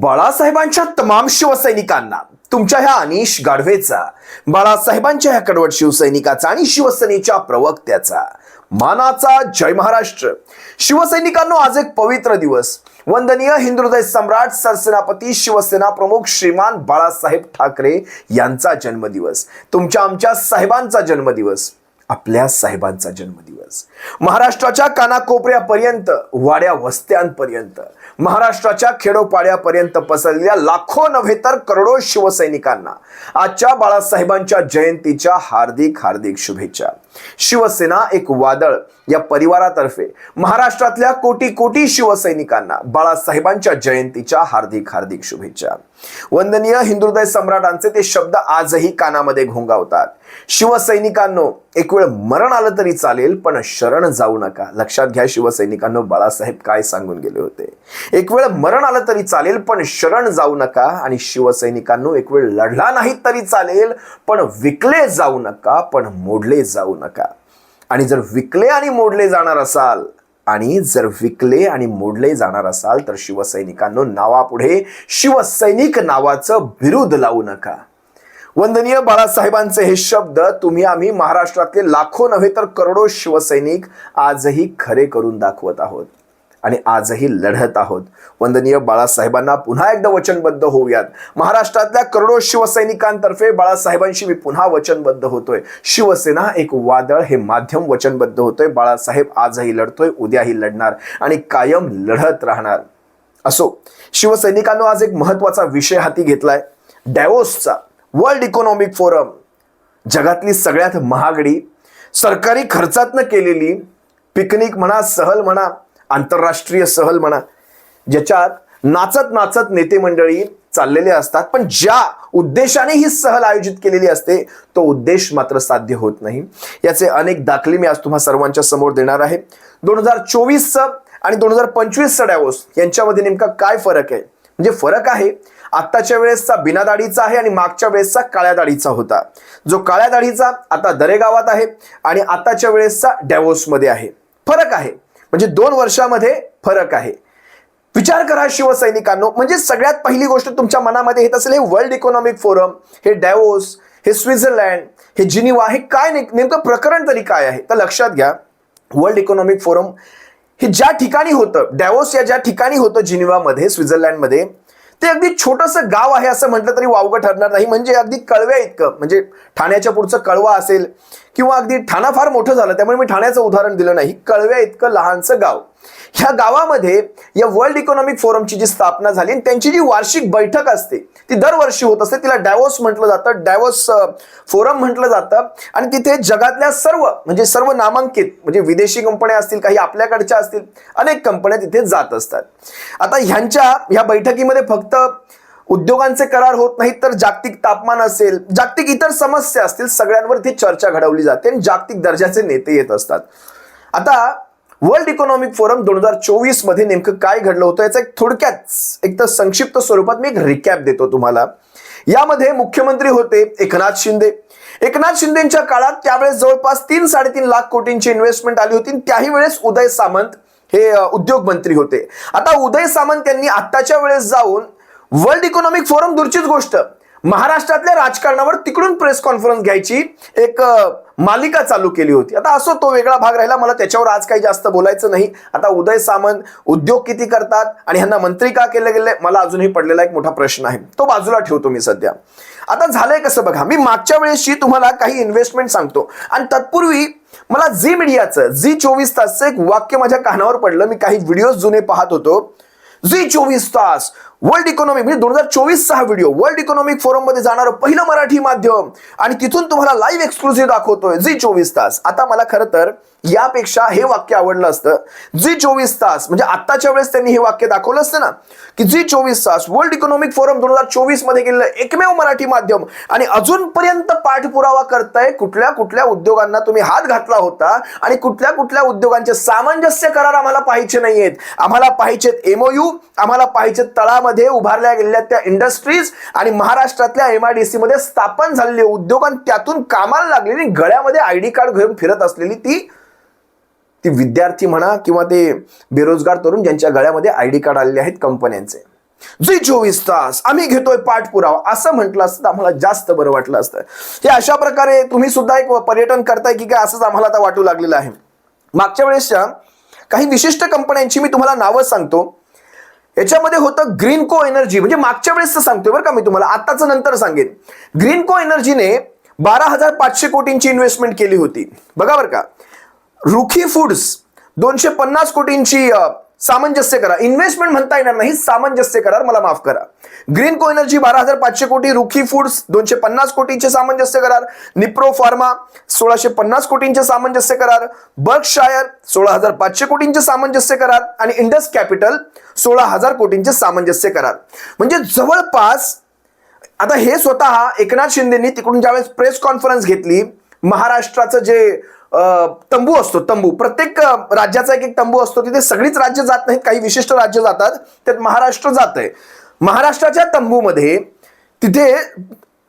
बाळासाहेबांच्या तमाम शिवसैनिकांना तुमच्या ह्या अनिश गाढवेचा बाळासाहेबांच्या ह्या कडवट शिवसैनिकाचा आणि शिवसेनेच्या प्रवक्त्याचा. मानाचा जय महाराष्ट्र. शिवसैनिकांनो आज एक पवित्र दिवस. वंदनीय हिंदुदय सम्राट सरसेनापती शिवसेना प्रमुख श्रीमान बाळासाहेब ठाकरे यांचा जन्मदिवस. तुमच्या आमच्या साहेबांचा जन्मदिवस. आपल्या साहेबांचा जन्मदिवस. महाराष्ट्राच्या कानाकोपऱ्यापर्यंत वाड्या वस्त्यांपर्यंत. महाराष्ट्राच्या खेडोपाड्यापर्यंत पसरलेल्या लाखो नव्हे तर करोडो शिवसैनिकांना आजच्या बाळासाहेबांच्या जयंतीच्या हार्दिक हार्दिक शुभेच्छा. शिवसेना एक वादळ या परिवारातर्फे महाराष्ट्रातल्या कोटी कोटी शिवसैनिकांना बाळासाहेबांच्या जयंतीच्या हार्दिक हार्दिक शुभेच्छा. वंदनीय हिंदुहृदय सम्राटांचे ते शब्द आजही कानामध्ये घोंगावतात. शिवसैनिकांनो एक वेळ मरण आलं तरी चालेल पण शरण जाऊ नका. लक्षात घ्या शिवसैनिकांनो बाळासाहेब काय सांगून गेले होते. एक वेळ मरण आलं तरी चालेल पण शरण जाऊ नका. आणि शिवसैनिकांनो एक वेळ लढला नाही तरी चालेल पण विकले जाऊ नका पण मोडले जाऊ नका. आणि जर विकले आणि मोडले जाणार असाल आणि जर विकले आणि मोडले जाणार असाल तर शिवसैनिकांनो नावापुढे शिवसैनिक नावाचं विरुद्ध लावू नका. वंदनीय बाळासाहेबांचे हे शब्द तुम्ही आम्ही महाराष्ट्रातले लाखो नव्हे तर करोडो शिवसैनिक आजही खरे करून दाखवत आहोत. आणि आजही लढत आहोत. वंदनीय बाळासाहेबांना पुन्हा एकदा वचनबद्ध होऊयात. महाराष्ट्रातल्या करोडो शिवसैनिकांतर्फे बाळासाहेबांशी मी पुन्हा वचनबद्ध होतोय. शिवसेना एक वादळ हे माध्यम वचनबद्ध होतोय. बाळासाहेब आजही लढतोय उद्याही लढणार आणि कायम लढत राहणार. असो शिवसैनिकांनो आज एक महत्त्वाचा विषय हाती घेतलाय. डॅवोसचा वर्ल्ड इकॉनॉमिक फोरम. जगातली सगळ्यात महागडी सरकारी खर्चातनं केलेली पिकनिक म्हणा सहल म्हणा आंतरराष्ट्रीय सहल म्हणा ज्याच्यात नाचत नाचत नेते मंडळी चाललेले असतात पण ज्या उद्देशाने ही सहल आयोजित केलेली असते तो उद्देश मात्र साध्य होत नाही. याचे अनेक दाखले मी आज तुम्हा सर्वांच्या समोर देणार आहे. दोन हजार चोवीसचं आणि दोन हजार पंचवीसचं डॅवोस यांच्यामध्ये नेमका काय फरक आहे? म्हणजे फरक आहे आत्ताच्या वेळेसचा बिना दाढीचा आहे आणि मागच्या वेळेसचा काळ्या दाढीचा होता. जो काळ्या दाढीचा आता दरेगावात आहे आणि आताच्या वेळेसचा डॅवोसमध्ये आहे. फरक आहे. म्हणजे दोन वर्षामध्ये फरक आहे. विचार करा शिवसैनिकांनो म्हणजे सगळ्यात पहिली गोष्ट तुमच्या मनामध्ये येत असेल हे वर्ल्ड इकॉनॉमिक फोरम हे डॅवोस हे स्वित्झर्लँड हे जिनिवा हे काय नेमकं प्रकरण तरी काय आहे? तर लक्षात घ्या वर्ल्ड इकॉनॉमिक फोरम हे ज्या ठिकाणी होतं डॅवोस या ज्या ठिकाणी होतं जिनिवामध्ये स्वित्झर्लँडमध्ये ते अगदी छोटंसं गाव आहे असं म्हटलं तरी वावगं ठरणार नाही. म्हणजे अगदी कळव्या इतकं. म्हणजे ठाण्याच्या पुढचं कळवा असेल किंवा अगदी ठाणा फार मोठं झालं त्यामुळे मी ठाण्याचं उदाहरण दिलं नाही. कळव्या इतकं लहानसं गाव. ह्या गावामध्ये या वर्ल्ड इकॉनॉमिक फोरमची जी स्थापना झाली आणि त्यांची जी वार्षिक बैठक असते ती दरवर्षी होत असते. तिला डॅवोस म्हटलं जातं डॅवोस फोरम म्हटलं जातं. आणि तिथे जगातल्या सर्व म्हणजे सर्व नामांकित म्हणजे विदेशी कंपन्या असतील काही आपल्याकडच्या असतील अनेक कंपन्या तिथे जात असतात. आता ह्यांच्या ह्या बैठकीमध्ये फक्त उद्योगांचे करार होत नाहीत तर जागतिक तापमान असेल जागतिक इतर समस्या असतील सगळ्यांवर ती चर्चा घडवली जाते आणि जागतिक दर्जाचे नेते येत असतात. आता वर्ल्ड इकॉनॉमिक फोरम दोन हजार चोवीसमध्ये नेमकं काय घडलं होतं याचा एक थोडक्यात एक तर संक्षिप्त स्वरूपात मी एक रिकॅप देतो तुम्हाला. यामध्ये मुख्यमंत्री होते एकनाथ शिंदे. एकनाथ शिंदेच्या काळात त्यावेळेस जवळपास तीन साडेतीन लाख कोटींची इन्व्हेस्टमेंट आली होती त्याही वेळेस उदय सामंत हे उद्योग मंत्री होते. आता उदय सामंत यांनी आत्ताच्या वेळेस जाऊन वर्ल्ड इकॉनॉमिक फोरम दूरचीच गोष्ट महाराष्ट्रातल्या राजकारणावर तिकडून प्रेस कॉन्फरन्स घ्यायची एक मालिका चालू केली होती. आता असो तो वेगळा भाग राहिला मला त्याच्यावर आज काही जास्त बोलायचं नाही. आता उदय सामंत उद्योग किती करतात आणि ह्यांना मंत्री का केलं गेले मला अजूनही पडलेला एक मोठा प्रश्न आहे. तो बाजूला ठेवतो मी सध्या. आता झालंय कसं बघा मी मागच्या वेळेसची तुम्हाला काही इन्व्हेस्टमेंट सांगतो. आणि तत्पूर्वी मला झी मीडियाचं झी चोवीस तासचं एक वाक्य माझ्या कानावर पडलं. मी काही व्हिडिओ जुने पाहत होतो. झी चोवीस तास वर्ल्ड इकॉनॉमिक म्हणजे दोन हजार चोवीसचा हा व्हिडिओ वर्ल्ड इकॉनॉमिक फोरममध्ये जाणारं पहिलं मराठी माध्यम. आणि तिथून तुम्हाला लाईव्ह एक्सक्लुझिव्ह दाखवतोय. झी चोवीस तास. आता मला खरं तर यापेक्षा हे वाक्य आवडलं असतं. जी चोवीस तास म्हणजे आत्ताच्या वेळेस त्यांनी हे वाक्य दाखवलं असतं ना की जी चोवीस तास वर्ल्ड इकॉनॉमिक फोरम दोन हजार चोवीसमध्ये गेलेलं एकमेव मराठी माध्यम. आणि अजूनपर्यंत पाठपुरावा करताय कुठल्या कुठल्या उद्योगांना तुम्ही हात घातला होता आणि कुठल्या कुठल्या उद्योगांचे सामंजस्य करार आम्हाला पाहिजे नाहीयेत. आम्हाला पाहिजेत एमओयू आम्हाला पाहिजेत तळामध्ये उभारल्या गेलेल्या त्या इंडस्ट्रीज आणि महाराष्ट्रातल्या एमआयडीसी मध्ये स्थापन झालेले उद्योग आणि त्यातून कामाला लागलेली गळ्यामध्ये आयडी कार्ड घेऊन फिरत असलेली ती ती विद्यार्थी म्हणा किंवा ते बेरोजगार तरुण ज्यांच्या गळ्यामध्ये आय डी कार्ड आलेले आहेत कंपन्यांचे. जी चोवीस तास आम्ही घेतोय पाठपुरावा असं म्हटलं असतं तर आम्हाला जास्त बरं वाटलं असतं. हे अशा प्रकारे तुम्ही सुद्धा एक पर्यटन करताय की काय असंच आम्हाला आता वाटू लागलेलं आहे. मागच्या वेळेसच्या काही विशिष्ट कंपन्यांची मी तुम्हाला नावं सांगतो. याच्यामध्ये होतं ग्रीनको एनर्जी. म्हणजे मागच्या वेळेस सांगतोय बरं का मी तुम्हाला आताच नंतर सांगेन. ग्रीनको एनर्जीने बारा हजार पाचशे कोटींची इन्व्हेस्टमेंट केली होती. बघा बरं का. रुखी फूड्स दोनशे पन्नास कोटींची सामंजस्य करा. इन्व्हेस्टमेंट म्हणता येणार नाही सामंजस्य करार मला माफ करा. ग्रीन को एनर्जी बारा हजार पाचशे कोटी रुखी फूड्स दोनशे पन्नास कोटींचे सामंजस्य करार. निप्रो फार्मा सोळाशे पन्नास कोटींचे सामंजस्य करार. बर्कशायर सोळा हजार पाचशे कोटींचे सामंजस्य करार. आणि इंडस कॅपिटल सोळा हजार कोटींचे सामंजस्य करार. म्हणजे जवळपास आता हे स्वतः एकनाथ शिंदेनी तिकडून ज्यावेळेस प्रेस कॉन्फरन्स घेतली महाराष्ट्राचं जे तंबू असतो तंबू. प्रत्येक राज्याचा एक एक तंबू असतो. तिथे सगळीच राज्य जात नाहीत काही विशिष्ट राज्य जातात त्यात महाराष्ट्र जात आहे महाराष्ट्राच्या तंबूमध्ये तिथे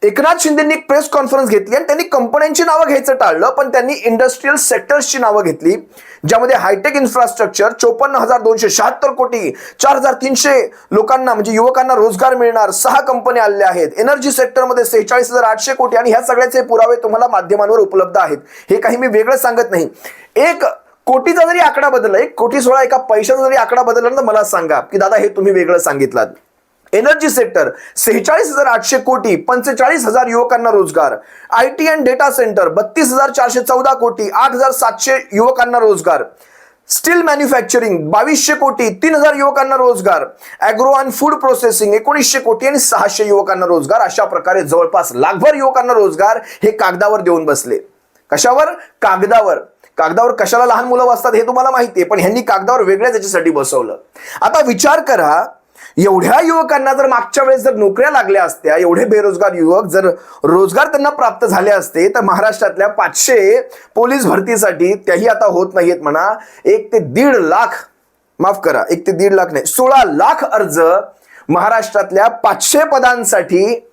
एकनाथ शिंदेनी एक प्रेस कॉन्फरन्स घेतली आणि त्यांनी कंपन्यांची नावं घ्यायचं टाळलं पण त्यांनी इंडस्ट्रीयल सेक्टर्सची नावं घेतली ज्यामध्ये हायटेक इन्फ्रास्ट्रक्चर चोपन्न हजार दोनशे शहात्तर कोटी चार हजार तीनशे लोकांना म्हणजे युवकांना रोजगार मिळणार सहा कंपन्या आलेल्या आहेत. एनर्जी सेक्टरमध्ये सेहेचाळीस हजार आठशे कोटी आणि ह्या सगळ्याचे पुरावे तुम्हाला माध्यमांवर उपलब्ध आहेत. हे काही मी वेगळं सांगत नाही. एक कोटीचा जरी आकडा बदलला एक कोटी सोळा एका पैशाचा जरी आकडा बदलला तर मला सांगा की दादा हे तुम्ही वेगळं सांगितलं एनर्जी सेक्टर सेहेचाळीस हजार आठशे कोटी पंचेचाळीस हजार युवकांना रोजगार. I T and data centre बत्तीस हजार चारशे चौदा कोटी आठ हजार सातशे युवकांना रोजगार. स्टील मॅन्युफॅक्चरिंग बावीसशे कोटी तीन हजार युवकांना रोजगार. अॅग्रो अँड फूड प्रोसेसिंग एकोणीसशे कोटी आणि सहाशे युवकांना रोजगार. अशा प्रकारे जवळपास लाखभर युवकांना रोजगार हे कागदावर देऊन बसले. कशावर? कागदावर. कागदावर कशाला लहान मुलं बसतात हे तुम्हाला माहिती आहे पण ह्यांनी कागदावर वेगळ्याच याच्यासाठी बसवलं. आता विचार करा एवढ्या युवकांना जर मागच्या वेळेस जर नोकऱ्या लागल्या असत्या एवढे बेरोजगार युवक जर रोजगार त्यांना प्राप्त झाले असते तर महाराष्ट्रातल्या पाचशे पोलीस भरतीसाठी त्याही आता होत नाहीयेत म्हणा. एक ते दीड लाख माफ करा एक ते दीड लाख नाही सोळा लाख अर्ज महाराष्ट्रातल्या पाचशे पदांसाठी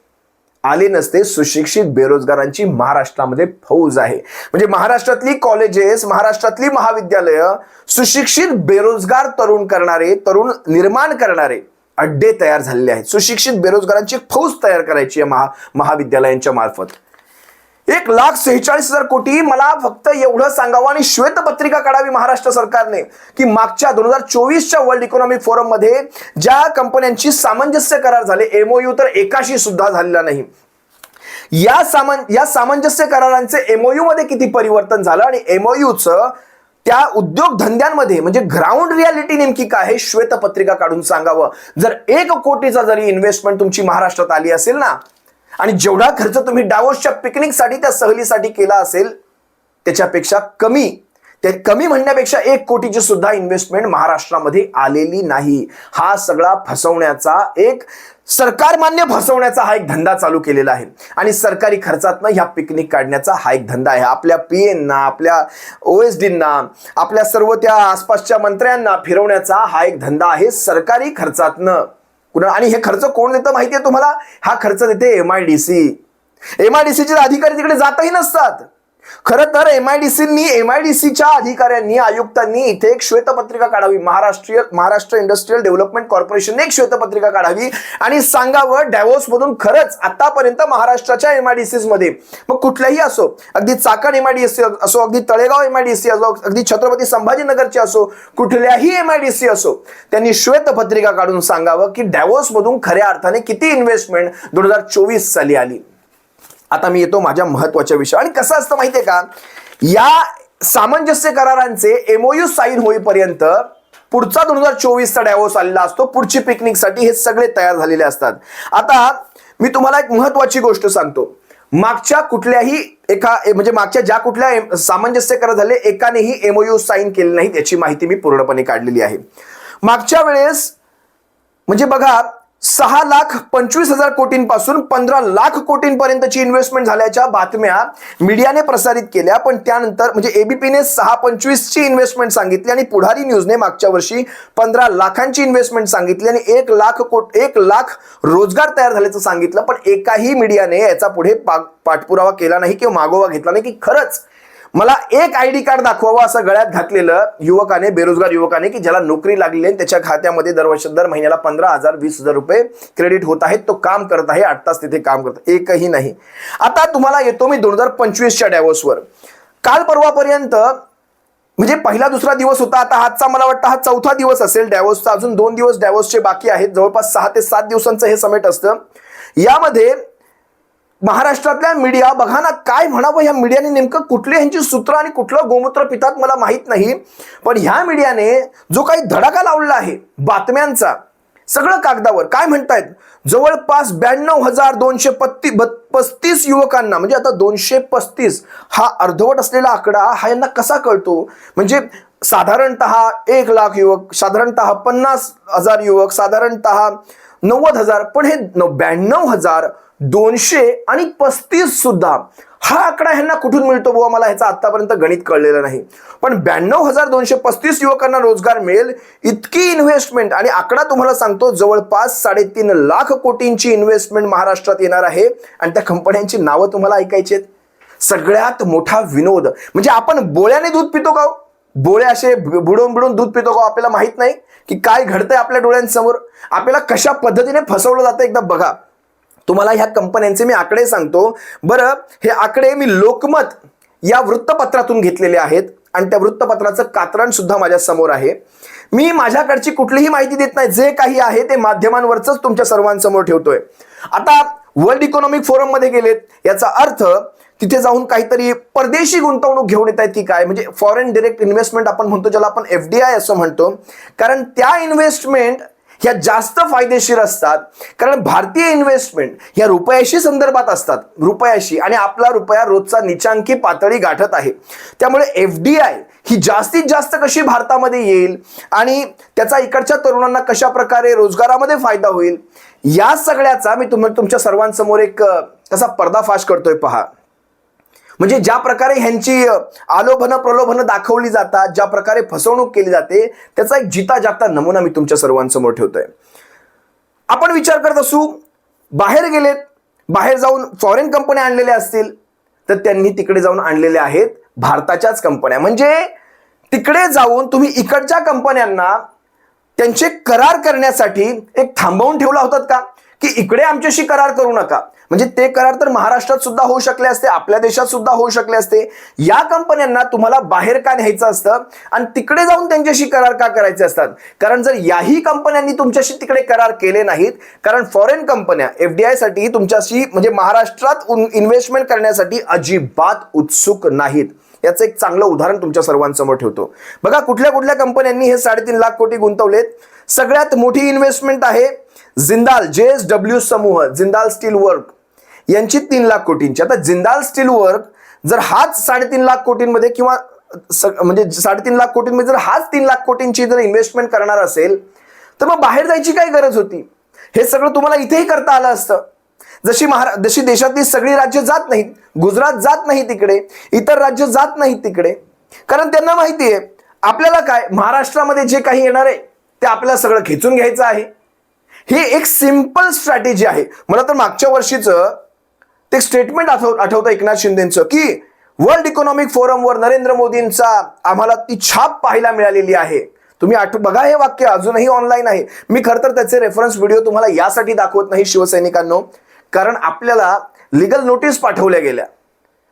आले नसते. सुशिक्षित बेरोजगारांची महाराष्ट्रामध्ये फौज आहे. म्हणजे महाराष्ट्रातली कॉलेजेस महाराष्ट्रातली महाविद्यालयं सुशिक्षित बेरोजगार तरुण करणारे तरुण निर्माण करणारे अड्डे तयार झालेले आहेत. सुशिक्षित बेरोजगारांची एक फौज तयार करायची आहे महा महाविद्यालयांच्या मार्फत. एक लाख सेहेचाळीस हजार कोटी मला फक्त एवढं सांगावं आणि श्वेतपत्रिका काढावी महाराष्ट्र सरकारने की मागच्या दोन हजार चोवीसच्या वर्ल्ड इकॉनॉमिक फोरममध्ये ज्या कंपन्यांची सामंजस्य करार झाले एमओयू तर एकाशी सुद्धा झालेला नाही. या सामं या सामंजस्य करारांचे एमओयू मध्ये किती परिवर्तन झालं आणि एमओयूचं त्या उद्योगधंद्यांमध्ये म्हणजे ग्राउंड रियालिटी नेमकी काय आहे श्वेतपत्रिका काढून सांगावं. जर एक कोटीचा जरी इन्व्हेस्टमेंट तुमची महाराष्ट्रात आली असेल ना आणि जेवढा खर्च तुम्ही डावोसच्या पिकनिकसाठी त्या सहलीसाठी केला असेल त्याच्यापेक्षा कमी ते कमी म्हणण्यापेक्षा एक कोटीची सुद्धा इन्व्हेस्टमेंट महाराष्ट्रामध्ये आलेली नाही. हा सगळा फसवण्याचा एक सरकार मान्य फसवण्याचा हा एक धंदा चालू केलेला आहे. आणि सरकारी खर्चातनं ह्या पिकनिक काढण्याचा हा एक धंदा आहे. आपल्या पी एनना आपल्या ओ एस डींना आपल्या सर्व त्या आसपासच्या मंत्र्यांना फिरवण्याचा हा एक धंदा आहे सरकारी खर्चातनं. कुणा आणि हे खर्च कोण देतं माहिती आहे तुम्हाला? हा खर्च देते M I D C. M I D सीचे अधिकारी तिकडे जातही नसतात. खरं तर एम एमआयडीसीच्या एम अधिकाऱ्यांनी आयुक्तांनी इथे एक श्वेतपत्रिका काढावी. महाराष्ट्रीय महाराष्ट्र इंडस्ट्रीयल डेव्हलपमेंट कॉर्पोरेशनने एक श्वेतपत्रिका काढावी. आणि सांगावं डॅवोस मधून खरंच आतापर्यंत महाराष्ट्राच्या एममध्ये. मग कुठल्याही असो अगदी Chakan M I D C असो अगदी तळेगाव एम असो अगदी छत्रपती संभाजीनगरची असो कुठल्याही एम असो त्यांनी श्वेतपत्रिका काढून सांगावं की डॅवोस मधून खऱ्या अर्थाने किती इन्व्हेस्टमेंट दोन हजार चोवीस साली आली. आता मी येतो माझ्या महत्त्वाच्या विषय आणि कसं असतं माहितीये का? या सामंजस्य करारांचे एमओयू साईन होईपर्यंत पुढचा दोन हजार चोवीसचा डॅवोस आलेला असतो. पुढची पिकनिकसाठी हे सगळे तयार झालेले असतात. आता मी तुम्हाला एक महत्वाची गोष्ट सांगतो. मागच्या कुठल्याही एका म्हणजे मागच्या ज्या कुठल्या सामंजस्य करार झाले एकानेही एमओयू साईन केले नाहीत याची माहिती मी पूर्णपणे काढलेली आहे. मागच्या वेळेस म्हणजे बघा सहा लाख पंचवीस हजार कोटींपासून पंधरा लाख कोटींपर्यंतची इन्व्हेस्टमेंट झाल्याच्या बातम्या मीडियाने प्रसारित केल्या. पण त्यानंतर म्हणजे एबीपीने सहा पंचवीसची इन्व्हेस्टमेंट सांगितली आणि पुढारी न्यूजने मागच्या वर्षी पंधरा लाखांची इन्व्हेस्टमेंट सांगितली आणि एक लाख कोट एक लाख रोजगार तयार झाल्याचं सांगितलं. पण एकाही मीडियाने याचा पुढे पाठपुरावा केला नाही किंवा मागोवा घेतला नाही की खरंच मला एक आय डी कार्ड दाखवावं असं गळ्यात घातलेलं युवकाने बेरोजगार युवकाने की ज्याला नोकरी लागलेली आहे त्याच्या खात्यामध्ये दरवर्षी दर महिन्याला पंधरा हजार वीस हजार रुपये क्रेडिट होत आहेत. तो काम करत आहे आठ तास तिथे काम करत एकही नाही. आता तुम्हाला येतो मी दोन हजार पंचवीसच्या डॅवोसवर काल परवापर्यंत म्हणजे पहिला दुसरा दिवस होता. आता आजचा मला वाटतं हा चौथा दिवस असेल डॅवोसचा अजून दोन दिवस डॅवोसचे बाकी आहेत. जवळपास सहा ते सात दिवसांचं हे समेट असतं. यामध्ये महाराष्ट्रातल्या मीडिया बघा ना काय म्हणावं ह्या मीडियाने नेमकं कुठली ह्यांची सूत्र आणि कुठलं गोमूत्र पितात मला माहीत नाही. पण ह्या मीडियाने जो काही धडाका लावलेला आहे बातम्यांचा सगळं कागदावर काय म्हणतायत? जवळपास ब्याण्णव हजार दोनशे पत्ती पस्तीस युवकांना म्हणजे आता दोनशे पस्तीस हा अर्धवट असलेला आकडा हा यांना कसा कळतो? म्हणजे साधारणतः एक लाख युवक साधारणतः पन्नास हजार युवक साधारणतः नव्वद हजार पण हे ब्याण्णव हजार दोनशे आणि पस्तीस सुद्धा. हा आकडा ह्यांना कुठून मिळतो बुवा? मला ह्याचा आतापर्यंत गणित कळलेलं नाही. पण ब्याण्णव हजार दोनशे पस्तीस युवकांना रोजगार मिळेल इतकी इन्व्हेस्टमेंट आणि आकडा तुम्हाला सांगतो जवळपास साडेतीन लाख कोटींची इन्व्हेस्टमेंट महाराष्ट्रात येणार आहे. आणि त्या कंपन्यांची नावं तुम्हाला ऐकायची आहेत. सगळ्यात मोठा विनोद. म्हणजे आपण बोळ्याने दूध पितो का बोळ्या बोळे असे बुडून बुडवून दूध पितो का हो? आपल्याला माहीत नाही. की काय घडतंय आपल्या डोळ्यांसमोर? आपल्याला कशा पद्धतीने फसवलं जातं एकदा बघा. तुम्हाला ह्या कंपन्यांचे मी आकडे सांगतो. बरं हे आकडे मी लोकमत या वृत्तपत्रातून घेतलेले आहेत आणि त्या वृत्तपत्राचं कात्रण सुद्धा माझ्यासमोर आहे. मी माझ्याकडची कुठलीही माहिती देत नाही. जे काही आहे ते माध्यमांवरच तुमच्या सर्वांसमोर ठेवतोय. आता वर्ल्ड इकॉनॉमिक फोरममध्ये गेलेत. याचा अर्थ तिथे जाऊन काहीतरी परदेशी गुंतवणूक घेऊन येत आहेत की काय? म्हणजे फॉरेन डिरेक्ट इन्व्हेस्टमेंट आपण म्हणतो ज्याला आपण एफ डी आय असं म्हणतो. कारण त्या इन्व्हेस्टमेंट ह्या जास्त फायदेशीर असतात. कारण भारतीय इन्व्हेस्टमेंट ह्या रुपयाशी संदर्भात असतात. रुपयाशी आणि आपला रुपया रोजचा निचांकी पातळी गाठत आहे. त्यामुळे एफ डी आय ही जास्तीत जास्त कशी भारतामध्ये येईल आणि त्याचा इकडच्या तरुणांना कशा प्रकारे रोजगारामध्ये फायदा होईल या सगळ्याचा मी तुम्हाला तुमच्या सर्वांसमोर एक कसा पर्दाफाश करतोय पहा. म्हणजे ज्या प्रकारे ह्यांची आलोभनं प्रलोभनं दाखवली जातात ज्या प्रकारे फसवणूक केली जाते त्याचा एक जिता जागता नमुना मी तुमच्या सर्वांसमोर ठेवतोय. आपण विचार करत असू बाहेर गेलेत बाहेर जाऊन फॉरेन कंपन्या आणलेल्या असतील तर त्यांनी तिकडे जाऊन आणलेल्या आहेत भारताच्याच कंपन्या म्हणजे तिकडे जाऊन तुम्ही इकडच्या कंपन्यांना त्यांचे करार करण्यासाठी एक थांबवून ठेवला होतात का? की इकडे आमच्याशी करार करू नका. म्हणजे ते करार तर महाराष्ट्रात सुद्धा होऊ शकले असते आपल्या देशात सुद्धा होऊ शकले असते. या कंपन्यांना तुम्हाला बाहेर का न्यायचं असतं? आणि तिकडे जाऊन त्यांच्याशी करार का करायचे असतात? कारण जर याही कंपन्यांनी तुमच्याशी तिकडे करार केले नाहीत कारण फॉरेन कंपन्या एफ डी साठी तुमच्याशी म्हणजे महाराष्ट्रात इन्व्हेस्टमेंट करण्यासाठी अजिबात उत्सुक नाहीत. याचं एक चांगलं उदाहरण तुमच्या सर्वांसमोर ठेवतो. बघा कुठल्या कुठल्या कंपन्यांनी हे साडेतीन लाख कोटी गुंतवलेत. सगळ्यात मोठी इन्व्हेस्टमेंट आहे जिंदाल जे एस डब्ल्यू समूह जिंदाल स्टील वर्क यांची तीन लाख कोटींची. आता जिंदाल स्टील वर्क जर हाच साडेतीन लाख कोटींमध्ये किंवा म्हणजे साडेतीन लाख कोटींमध्ये जर हाच तीन लाख कोटींची जर इन्व्हेस्टमेंट करणार असेल तर मग बाहेर जायची काय गरज होती? हे सगळं तुम्हाला इथेही करता आलं असतं. जशी महारा जशी देशातली सगळी राज्य जात नाहीत गुजरात जात नाही तिकडे इतर राज्य जात नाहीत तिकडे कारण त्यांना माहिती आहे आपल्याला काय महाराष्ट्रामध्ये जे काही येणार आहे ते आपल्याला सगळं खेचून घ्यायचं आहे. ही एक सिंपल स्ट्रॅटेजी आहे. मला तर मागच्या वर्षीचं ते स्टेटमेंट आठव आठवतं एकनाथ शिंदेचं की वर्ल्ड इकॉनॉमिक फोरमवर नरेंद्र मोदींचा आम्हाला ती छाप पाहायला मिळालेली आहे. तुम्ही आठ बघा हे वाक्य अजूनही ऑनलाईन आहे. मी खरं तर त्याचे रेफरन्स व्हिडिओ तुम्हाला यासाठी दाखवत नाही शिवसैनिकांनो. कारण आपल्याला लिगल नोटीस पाठवल्या गेल्या.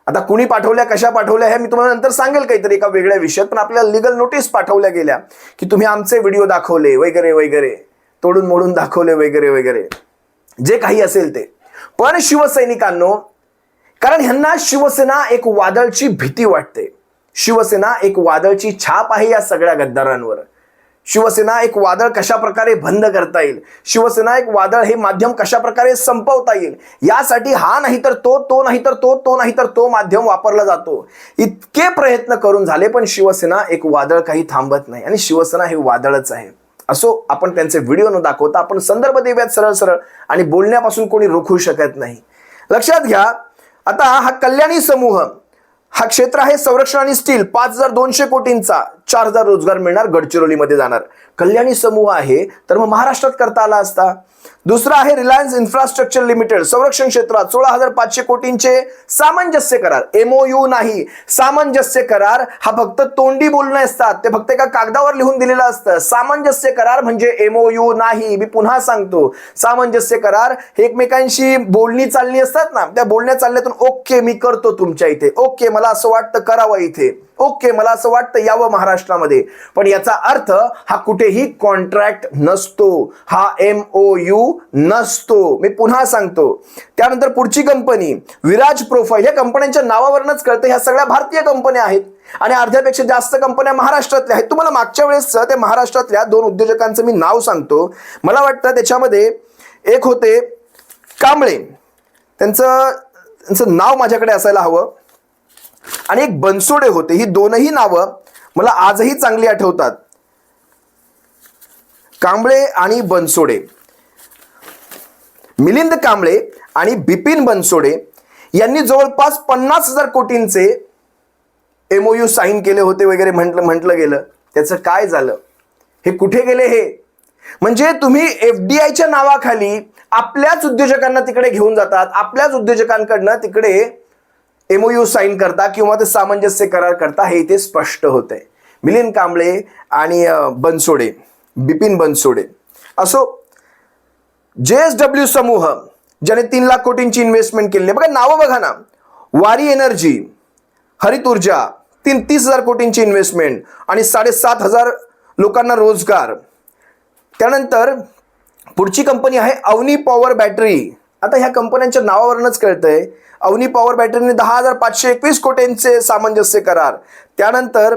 आता कुणी पाठवल्या कशा पाठवल्या हे मी तुम्हाला नंतर सांगेल काहीतरी एका वेगळ्या विषयात. पण आपल्याला लिगल नोटीस पाठवल्या गेल्या की तुम्ही आमचे व्हिडिओ दाखवले वगैरे वगैरे. तोडून मोडून दाखवले वगैरे वगैरे. जे काही असेल ते. पण शिवसैनिकांनो कारण ह्यांना शिवसेना एक वादळची भीती वाटते. शिवसेना एक वादळची छाप आहे या सगळ्या गद्दारांवर. शिवसेना एक वादळ कशा प्रकारे बंद करता येईल? शिवसेना एक वादळ हे माध्यम कशा प्रकारे संपवता येईल? यासाठी हा नाही तर तो तो नाही तर तो तो नाही तर तो माध्यम वापरला जातो. इतके प्रयत्न करून झाले पण शिवसेना एक वादळ काही थांबत नाही. आणि शिवसेना हे वादळच आहे. असो आपण त्यांचे व्हिडिओ न दाखवता आपण संदर्भ देऊयात सरळ सरळ आणि बोलण्यापासून कोणी रोखू शकत नाही. लक्षात घ्या आता हा कल्याणी समूह हा क्षेत्र आहे संरक्षण आणि स्टील पाच हजार दोनशे कोटींचा. चार हजार रोजगार मिळणार गडचिरोलीमध्ये जाणार. कल्याणी समूह आहे तर मग महाराष्ट्रात करता आला असता. दुसरा आहे रिलायन्स इन्फ्रास्ट्रक्चर लिमिटेड संरक्षण क्षेत्रात सोळा हजार पाचशे कोटींचे सामंजस्य करार. एमओयू नाही सामंजस्य करार हा फक्त तोंडी बोलणं असतात. ते फक्त एका कागदावर लिहून दिलेलं असतं. सामंजस्य करार म्हणजे एमओयू नाही. मी पुन्हा सांगतो सामंजस्य करार हे एकमेकांशी बोलणी चालणी असतात ना त्या बोलण्या चालण्यातून ओके मी करतो तुमच्या इथे. ओके मला असं वाटतं करावं इथे. ओके मला असं वाटतं यावं महाराष्ट्रामध्ये. पण याचा अर्थ हा कुठेही कॉन्ट्रॅक्ट नसतो. हा एम ओ यू नसतो. मी पुन्हा सांगतो. त्यानंतर पुढची कंपनी विराज प्रोफाईल या कंपन्यांच्या नावावरूनच कळतं ह्या सगळ्या भारतीय कंपन्या आहेत. आणि अर्ध्यापेक्षा जास्त कंपन्या महाराष्ट्रातल्या आहेत. तुम्हाला मागच्या वेळेस ते महाराष्ट्रातल्या दोन उद्योजकांचं मी नाव सांगतो. मला वाटतं त्याच्यामध्ये एक होते कांबळे. त्यांचं त्यांचं नाव माझ्याकडे असायला हवं. आणि एक बनसोडे होते. ही दोनही नावं मला आजही चांगली आठवतात. कांबळे आणि बनसोडे. मिलिंद कांबळे आणि बिपिन बनसोडे यांनी जवळपास पन्नास हजार कोटींचे एमओयू साईन केले होते वगैरे म्हटलं म्हटलं गेलं. त्याचं काय झालं? हे कुठे गेले हे? म्हणजे तुम्ही एफ डी आयच्या नावाखाली आपल्याच उद्योजकांना तिकडे घेऊन जातात आपल्याच उद्योजकांकडनं तिकडे एमओयू साईन करता किंवा ते सामंजस्य करार करता हे इथे स्पष्ट होत आहे मिलिंद कांबळे आणि बनसोडे बिपिन बनसोडे. असो जे एस डब्ल्यू समूह ज्याने तीन लाख कोटींची इन्व्हेस्टमेंट केली आहे बघा नावं बघा ना. वारी एनर्जी हरित ऊर्जा तीन तीस हजार कोटींची इन्व्हेस्टमेंट आणि साडेसात हजार लोकांना रोजगार. त्यानंतर पुढची कंपनी आहे अवनी पॉवर बॅटरी आता ह्या कंपन्यांच्या नावावरूनच कळतंय अवनी पॉवर बॅटरीने दहा हजार पाचशे एकवीस कोटींचे सामंजस्य करार. त्यानंतर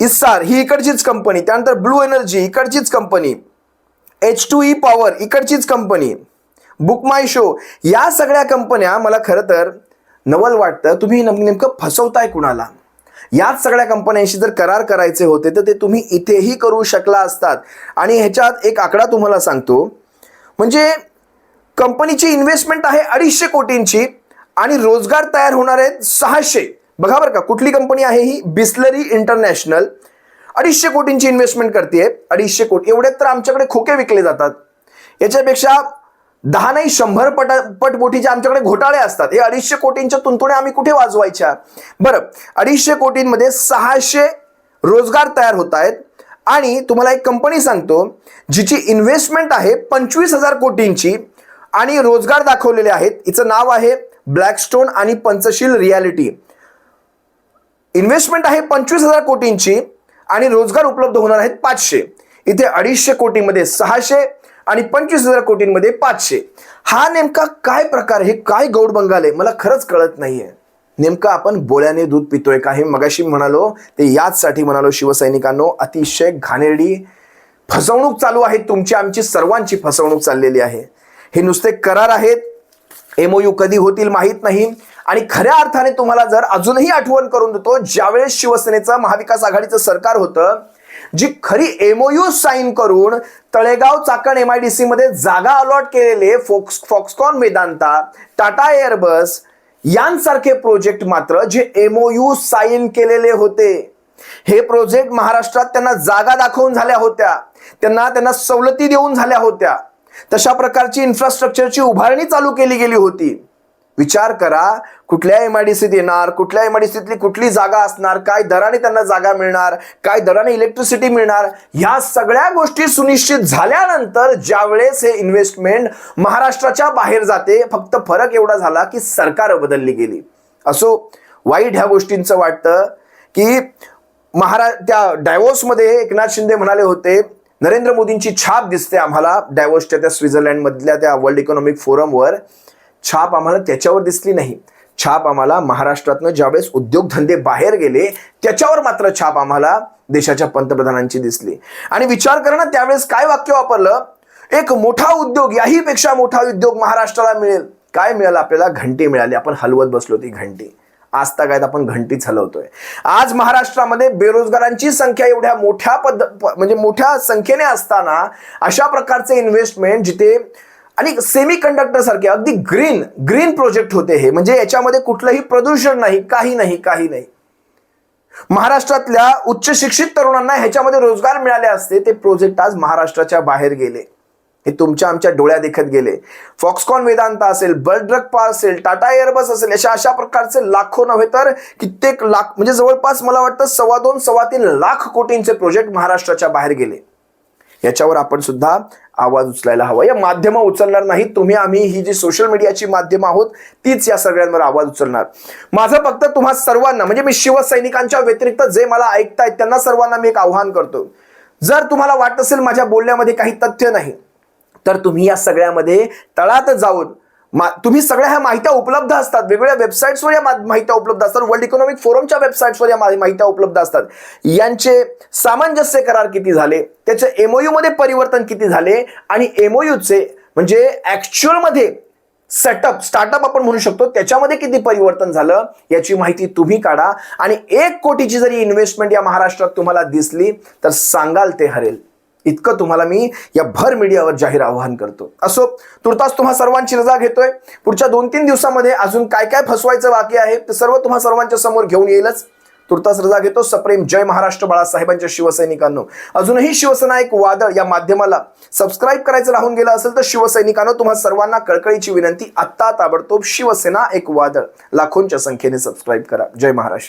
इस्सार ही इकडचीच कंपनी त्यानंतर ब्लू एनर्जी इकडचीच कंपनी एच टू ई पॉवर इकडचीच कंपनी बुक माय शो या सगळ्या कंपन्या मला खरं तर नवल वाटतं तुम्ही नेमकं नेमकं फसवताय कुणाला? याच सगळ्या कंपन्यांशी जर करार करायचे होते तर ते तुम्ही इथेही करू शकला असतात. आणि ह्याच्यात एक आकडा तुम्हाला सांगतो म्हणजे कंपनीची इन्व्हेस्टमेंट आहे अडीचशे कोटींची आणि रोजगार तयार होणार आहेत सहाशे. बघा बरं का कुठली कंपनी आहे ही? बिस्लरी इंटरनॅशनल. अडीचशे कोटींची इन्व्हेस्टमेंट करते अडीचशे कोटी. एवढ्यात तर आमच्याकडे खोके विकले जातात. याच्यापेक्षा दहा नाही शंभर पट पट मोठीचे आमच्याकडे घोटाळे असतात. हे अडीचशे कोटींच्या तुंतुण्या आम्ही कुठे वाजवायच्या? बरं अडीचशे कोटींमध्ये सहाशे रोजगार तयार होत आहेत. आणि तुम्हाला एक कंपनी सांगतो जिची इन्व्हेस्टमेंट आहे पंचवीस हजार कोटींची. आणि रोजगार दाखवलेले आहेत. हिचं नाव आहे ब्लॅकस्टोन आणि पंचशील रियालिटी इन्व्हेस्टमेंट आहे पंचवीस हजार कोटींची आणि रोजगार उपलब्ध होणार आहेत पाचशे. इथे अडीचशे कोटीमध्ये सहाशे आणि पंचवीस हजार कोटींमध्ये पाचशे. हा नेमका काय प्रकार हे काय गौड बंगाल आहे? मला खरंच कळत नाहीये. नेमकं आपण बोळ्याने दूध पितोय का? हे मगाशी म्हणालो ते याचसाठी म्हणालो शिवसैनिकांनो अतिशय घाणेरडी फसवणूक चालू आहे. तुमची आमची सर्वांची फसवणूक चाललेली आहे. हे नुसते करार आहेत. एमओयू कधी होतील माहीत नाही. आणि खऱ्या अर्थाने तुम्हाला जर अजूनही आठवण करून देतो ज्यावेळेस शिवसेनेचं महाविकास आघाडीचं सरकार होतं जी खरी एमओयू साईन करून Talegaon Chakan M I D C मध्ये जागा अलॉट केलेले फोक्स फॉक्सकॉन वेदांता टाटा एअरबस यांसारखे प्रोजेक्ट मात्र जे एमओयू साईन केलेले होते. हे प्रोजेक्ट महाराष्ट्रात त्यांना जागा दाखवून झाल्या होत्या. त्यांना त्यांना सवलती देऊन झाल्या होत्या. तशा प्रकारची इन्फ्रास्ट्रक्चरची उभारणी चालू केली गेली होती. विचार करा कुठल्या एम आय डी येणार कुठल्या एम आय डी कुठली जागा असणार काय दराने त्यांना जागा मिळणार काय दराने इलेक्ट्रिसिटी मिळणार ह्या सगळ्या गोष्टी सुनिश्चित झाल्यानंतर ज्यावेळेस हे इन्व्हेस्टमेंट महाराष्ट्राच्या बाहेर जाते फक्त फरक एवढा झाला की सरकार बदलली गेली. असो वाईट ह्या गोष्टींचं वाटतं की महारा त्या डायवोर्समध्ये एकनाथ शिंदे म्हणाले होते नरेंद्र मोदींची छाप दिसते आम्हाला. डायव्हर्सच्या त्या स्वित्झर्लंडमधल्या त्या वर्ल्ड इकॉनॉमिक फोरमवर छाप आम्हाला त्याच्यावर दिसली नाही. छाप आम्हाला महाराष्ट्रातनं ज्यावेळेस उद्योगधंदे बाहेर गेले त्याच्यावर मात्र छाप आम्हाला देशाच्या पंतप्रधानांची दिसली. आणि विचार करा ना त्यावेळेस काय वाक्य वापरलं? एक मोठा उद्योग याहीपेक्षा मोठा उद्योग महाराष्ट्राला मिळेल. काय मिळालं? आपल्याला घंटी मिळाली. आपण हलवत बसलो ती घंटी. आज तागायत आपण घंटी हलवतोय आज महाराष्ट्रामध्ये बेरोजगारांची संख्या एवढ्या मोठ्या पद म्हणजे मोठ्या संख्येने असताना अशा प्रकारचे इन्व्हेस्टमेंट जिथे आणि सेमी कंडक्टर सारखे अगदी ग्रीन ग्रीन प्रोजेक्ट होते हे. म्हणजे याच्यामध्ये कुठलंही प्रदूषण नाही काही नाही काही नाही. महाराष्ट्रातल्या उच्च शिक्षित तरुणांना ह्याच्यामध्ये रोजगार मिळाले असते ते प्रोजेक्ट आज महाराष्ट्राच्या बाहेर गेले. हे तुमच्या आमच्या डोळ्या देखत गेले. फॉक्सकॉन वेदांता असेल बल्ड्रक ड्रगपा असेल टाटा एअरबस असेल अशा अशा प्रकारचे लाखो नव्हे तर कित्येक लाख म्हणजे जवळपास मला वाटतं सव्वा दोन सव्वा तीन लाख कोटींचे प्रोजेक्ट महाराष्ट्राच्या बाहेर गेले. याच्यावर आपण सुद्धा आवाज उचलायला हवा. या माध्यमं उचलणार नाही तुम्ही आम्ही ही जी सोशल मीडियाची माध्यमं आहोत तीच या सगळ्यांवर आवाज उचलणार. माझं फक्त तुम्हा सर्वांना म्हणजे मी शिवसैनिकांच्या व्यतिरिक्त जे मला ऐकतायत त्यांना सर्वांना मी एक आव्हान करतो. जर तुम्हाला वाटत असेल माझ्या बोलण्यामध्ये काही तथ्य नाही तर तुम्ही या सगळ्यामध्ये तळात जाऊन मा तुम्ही सगळ्या ह्या माहित्या उपलब्ध असतात. वेगवेगळ्या वेबसाईट्सवर या मा- माहित्या उपलब्ध असतात. वर्ल्ड इकॉनॉमिक फोरमच्या वेबसाईट्सवर या मा- माहित्या उपलब्ध असतात. यांचे सामंजस्य करार किती झाले? त्याचे एमओयूमध्ये परिवर्तन किती झाले? आणि एमओयूचे म्हणजे ॲक्च्युअलमध्ये सेटअप स्टार्टअप आपण म्हणू शकतो त्याच्यामध्ये किती परिवर्तन झालं? याची माहिती तुम्ही काढा. आणि एक कोटीची जरी इन्व्हेस्टमेंट या महाराष्ट्रात तुम्हाला दिसली तर सांगाल ते हरेल. इतकं तुम्हाला मी या भर मीडियावर जाहीर आवाहन करतो. असो तुर्तास तुम्हा सर्वांची रजा घेतोय. पुढच्या दोन तीन दिवसामध्ये अजून काय काय फसवायचं बाकी आहे ते सर्व तुम्हा सर्वांच्या समोर घेऊन येईलच. तुर्तास रजा घेतो. सप्रेम जय महाराष्ट्र बाळासाहेबांच्या शिवसैनिकांनो. अजूनही शिवसेना एक वादळ या माध्यमाला सबस्क्राईब करायचं राहून गेलं असेल तर शिवसैनिकांनो तुम्हा सर्वांना कळकळीची विनंती आत्ता ताबडतोब शिवसेना एक वादळ. लाखोंच्या संख्येने सबस्क्राईब करा. जय महाराष्ट्र.